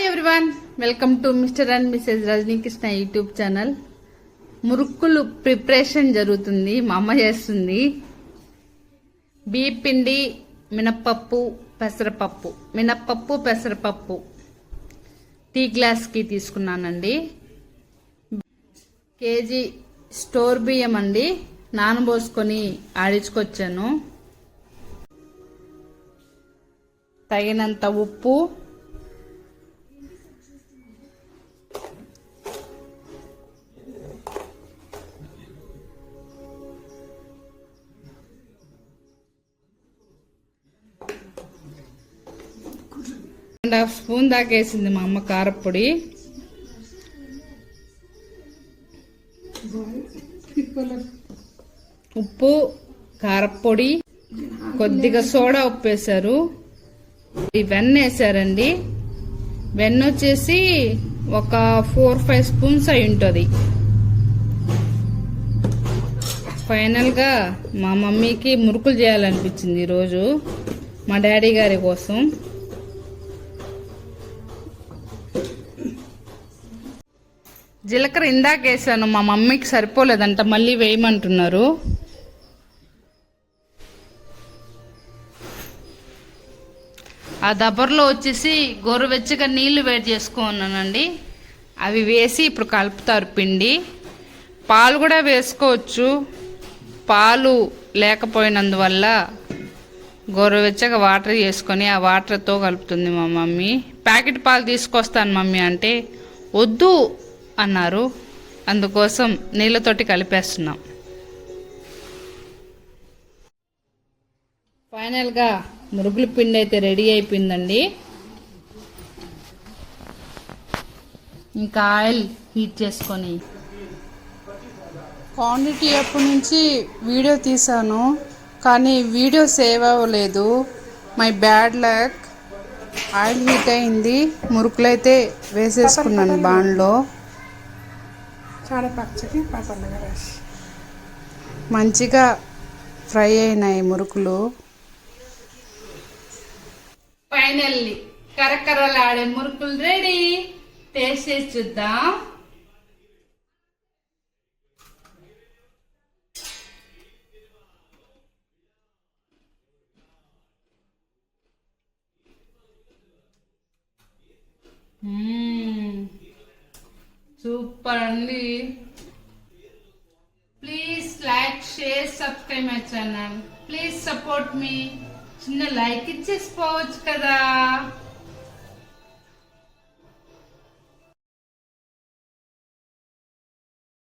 Hi everyone welcome to mister and missus Rajanikrishna YouTube channel మురుక్కులు preparation జరుగుతుంది మా అమ్మ చేస్తుంది. బియ్య పిండి మినప్పప్పు పెసరపప్పు. మినప్పప్పు పెసరపప్పు. టీ గ్లాస్కి తీసుకున్నానండి. కేజీ స్టోర్ బియ్యం అండి. నానబోసుకొని ఆడించుకొచ్చాను. తగినంత ఉప్పు అండ్ హాఫ్ స్పూన్ దాకా వేసింది మా అమ్మ కారపొడి ఉప్పు కారపొడి కొద్దిగా సోడా ఉప్పు వేశారు. వెన్న వేసారండి. వెన్న వచ్చేసి ఒక ఫోర్ ఫైవ్ స్పూన్స్ అయి ఉంటుంది. ఫైనల్గా మా మమ్మీకి మురుకులు చేయాలనిపించింది ఈరోజు మా డాడీ గారి కోసం. జీలకర్ర ఇందాక వేసాను మా మమ్మీకి సరిపోలేదంట మళ్ళీ వేయమంటున్నారు. ఆ దబ్బర్లో వచ్చేసి గోరువెచ్చగా నీళ్ళు వేడి చేసుకున్నానండి. అవి వేసి ఇప్పుడు కలుపుతారు పిండి. పాలు కూడా వేసుకోవచ్చు. పాలు లేకపోయినందువల్ల గోరువెచ్చగా వాటర్ చేసుకొని ఆ వాటర్తో కలుపుతుంది మా మమ్మీ. ప్యాకెట్ పాలు తీసుకొస్తాను మమ్మీ అంటే వద్దు అన్నారు. అందుకోసం నీళ్ళతోటి కలిపేస్తున్నాం. ఫైనల్గా మురుగుల పిండి అయితే రెడీ అయిపోయిందండి. ఇంకా ఆయిల్ హీట్ చేసుకొని. క్వాంటిటీ అప్పటి నుంచి వీడియో తీసాను కానీ వీడియో సేవ్ అవ్వలేదు. My bad luck. Oil heat అయింది. మురుకులైతే వేసేసుకున్నాను బాండ్లో చాలా పచ్చడి పాపన్నగా రాసి. మంచిగా ఫ్రై అయినాయి మురుకులు. ఫైనల్లీ కరకరలాడే మురుకులు రెడీ. టేస్ట్ చేసి చూద్దాం. మ్మ్. సూపర్ అండి. Please like share subscribe my channel please support మీ చిన్న లైక్ ఇచ్చేసిపోవచ్చు కదా.